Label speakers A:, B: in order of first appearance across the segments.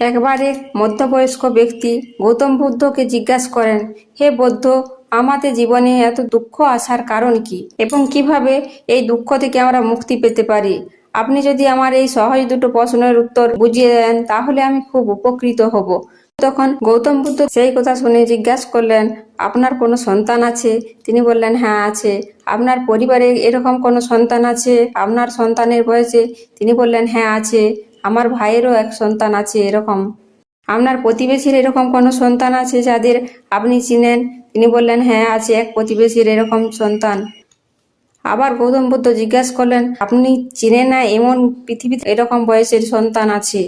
A: একবার এক মধ্যবয়স্ক ব্যক্তি গৌতম বুদ্ধকে জিজ্ঞাসা করেন, হে বৌদ্ধ, আমাদের জীবনে এত দুঃখ আসার কারণ কি? এবং কীভাবে এই দুঃখ থেকে আমরা মুক্তি পেতে পারি? আপনি যদি আমার এই সহজ দুটো প্রশ্নের উত্তর বুঝিয়ে দেন, তাহলে আমি খুব উপকৃত হব। তখন গৌতম বুদ্ধ সেই কথা শুনে জিজ্ঞাসা করলেন, আপনার কোনো সন্তান আছে? তিনি বললেন হ্যাঁ আছে। আপনার পরিবারে এরকম কোনো সন্তান আছে? আপনার সন্তানের বয়সে? তিনি বললেন হ্যাঁ আছে। আমার ভাইয়েরও এক সন্তান আছে এরকম। আপনার প্রতিবেশীর এরকম কোনো সন্তান আছে যাদের আপনি চিনেন? তিনি বললেন হ্যাঁ আছে এক প্রতিবেশীর এরকম সন্তান। আবার গৌতম বুদ্ধ জিজ্ঞাসা করলেন, আপনি চিনেন না এমন পৃথিবীতে এরকম বয়সের সন্তান আছে?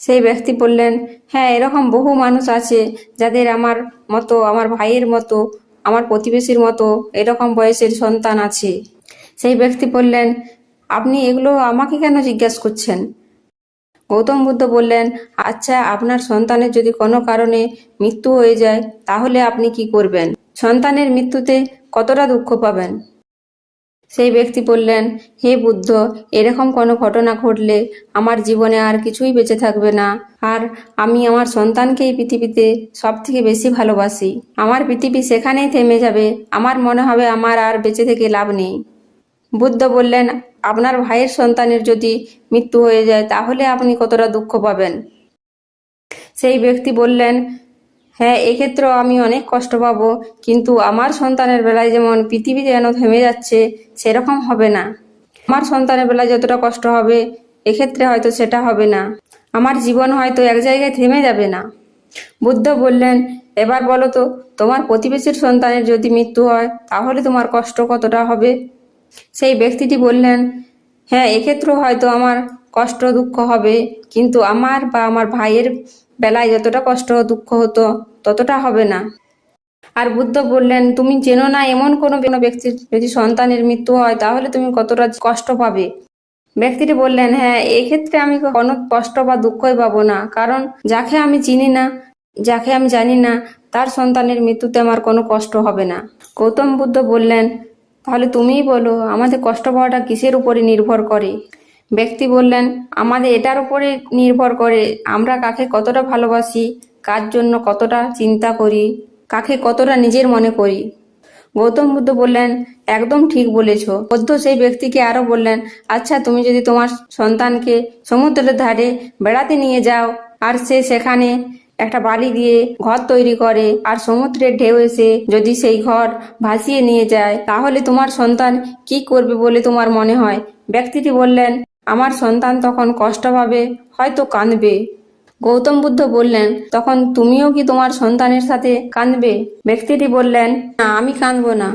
A: সেই ব্যক্তি বললেন হ্যাঁ এরকম বহু মানুষ আছে যাদের আমার মতো, আমার ভাইয়ের মতো, আমার প্রতিবেশীর মতো এরকম বয়সের সন্তান আছে। সেই ব্যক্তি বললেন আপনি এগুলো আমাকে কেন জিজ্ঞাসা করছেন? গৌতম বুদ্ধ বললেন আচ্ছা আপনার সন্তানের যদি কোনো কারণে মৃত্যু হয়ে যায়, তাহলে আপনি কি করবেন? সন্তানের মৃত্যুতে কতটা দুঃখ পাবেন? সেই ব্যক্তি বললেন, হে বুদ্ধ, এরকম কোনো ঘটনা ঘটলে আমার জীবনে আর কিছুই বেঁচে থাকবে না। আর আমি আমার সন্তানকেই পৃথিবীতে সব থেকে বেশি ভালোবাসি। আমার পৃথিবী সেখানেই থেমে যাবে। আমার মনে হবে আমার আর বেঁচে থেকে লাভ নেই। বুদ্ধ বললেন, আপনার ভাইয়ের সন্তানের যদি মৃত্যু হয়ে যায়, তাহলে আপনি কতটা দুঃখ পাবেন? সেই ব্যক্তি বললেন হ্যাঁ এক্ষেত্রেও আমি অনেক কষ্ট পাব, কিন্তু আমার সন্তানের বেলায় যেমন পৃথিবী যেন থেমে যাচ্ছে, সেরকম হবে না। আমার সন্তানের বেলায় যতটা কষ্ট হবে, এক্ষেত্রে হয়তো সেটা হবে না। আমার জীবন হয়তো এক জায়গায় থেমে যাবে না। বুদ্ধ বললেন, এবার বলো তো, তোমার প্রতিবেশীর সন্তানের যদি মৃত্যু হয়, তাহলে তোমার কষ্ট কতটা হবে? সেই ব্যক্তিটি বললেন হ্যাঁ এক্ষেত্রেও হয়তো আমার কষ্ট দুঃখ হবে, কিন্তু আমার বা আমার ভাইয়ের বেলায় যতটা কষ্ট দুঃখ হতো, ততটা হবে না। আর বুদ্ধ বললেন, তুমি চেনো না এমন কোনো কোনো ব্যক্তির যদি সন্তানের মৃত্যু হয়, তাহলে তুমি কতটা কষ্ট পাবে? ব্যক্তিটি বললেন হ্যাঁ এক্ষেত্রে আমি কোনো কষ্ট বা দুঃখই পাবো না, কারণ যাকে আমি চিনি না, যাকে আমি জানি না, তার সন্তানের মৃত্যুতে আমার কোনো কষ্ট হবে না। গৌতম বুদ্ধ বললেন তাহলে তুমিই বলো, আমাদের কষ্ট পাওয়াটা কিসের উপরে নির্ভর করে? ব্যক্তি বললেন, আমাদের এটার উপরে নির্ভর করে, আমরা কাকে কতটা ভালোবাসি, কার জন্য কতটা চিন্তা করি, কাকে কতটা নিজের মনে করি। গৌতম বুদ্ধ বললেন, একদম ঠিক বলেছ। বৌদ্ধ সেই ব্যক্তিকে আরও বললেন আচ্ছা তুমি যদি তোমার সন্তানকে সমুদ্রের ধারে বেড়াতে নিয়ে যাও, আর সে সেখানে একটা বালি দিয়ে ঘর তৈরি করে আর সমুদ্রের ঢেউ এসে যদি সেই ঘর ভাসিয়ে নিয়ে যায়, তাহলে তোমার সন্তান কি করবে বলে তোমার মনে হয়? ব্যক্তিটি বললেন, আমার সন্তান তখন কষ্ট পাবে, হয়তো কাঁদবে। গৌতম বুদ্ধ বললেন, তখন তুমিও কি তোমার সন্তানের সাথে কাঁদবে? ব্যক্তিটি বললেন, না, আমি কাঁদবো না।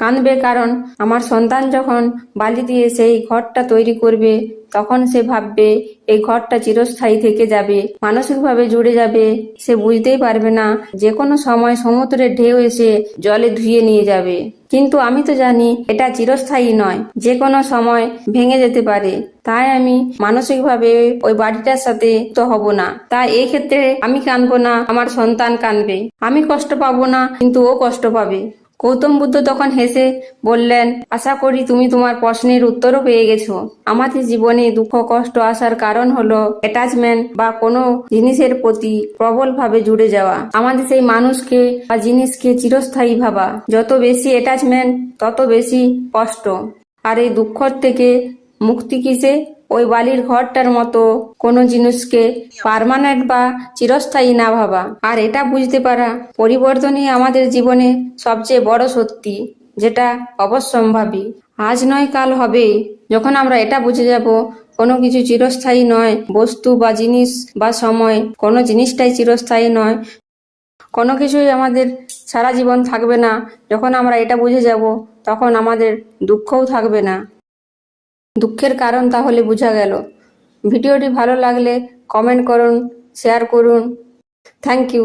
A: কাঁদবে কারণ আমার সন্তান যখন বালি দিয়ে সেই ঘরটা তৈরি করবে, তখন সে ভাববে, এই ঘরটা চিরস্থায়ী থেকে যাবে, মানসিকভাবে জুড়ে যাবে সে বুঝতেই পারবে না যে কোনো সময় সমুদ্রের ঢেউ এসে জলে ধুয়ে নিয়ে যাবে। কিন্তু আমি তো জানি এটা চিরস্থায়ী নয় যে কোনো সময় ভেঙে যেতে পারে। তাই আমি মানসিকভাবে ওই বাড়িটার সাথে তো হব না। তাই এই ক্ষেত্রে আমি কাঁদবো না, আমার সন্তান কাঁদবে। আমি কষ্ট পাবো না, কিন্তু ও কষ্ট পাবে। গৌতম বুদ্ধ তখন হেসে বললেন, আশা করি তুমি তোমার প্রশ্নের উত্তরও পেয়ে গেছো। আমাদের জীবনে দুঃখ, কষ্ট আসার কারণ হলো অ্যাটাচমেন্ট বা কোনো জিনিসের প্রতি প্রবলভাবে জুড়ে যাওয়া। আমাদের সেই মানুষকে বা জিনিসকে চিরস্থায়ী ভাবা। যত বেশি অ্যাটাচমেন্ট তত বেশি কষ্ট। আর এই দুঃখর থেকে মুক্তি কিসে? ওই বালির ঘরটার মতো। কোনো জিনিসকে পার্মানেন্ট বা চিরস্থায়ী না ভাবা। আর এটা বুঝতে পারা পরিবর্তনই আমাদের জীবনে সবচেয়ে বড় সত্যি যেটা অবশ্যম্ভাবী। আজ নয়, কাল হবে যখন আমরা এটা বুঝে যাব, কোনো কিছু চিরস্থায়ী নয়। বস্তু বা জিনিস বা সময়, কোনো জিনিসটাই চিরস্থায়ী নয়। কোনো কিছুই আমাদের সারা জীবন থাকবে না। যখন আমরা এটা বুঝে যাব, তখন আমাদের দুঃখও থাকবে না। দুঃখের কারণ তাহলে বোঝা গেল। ভিডিওটি ভালো লাগলে কমেন্ট করুন শেয়ার করুন। Thank you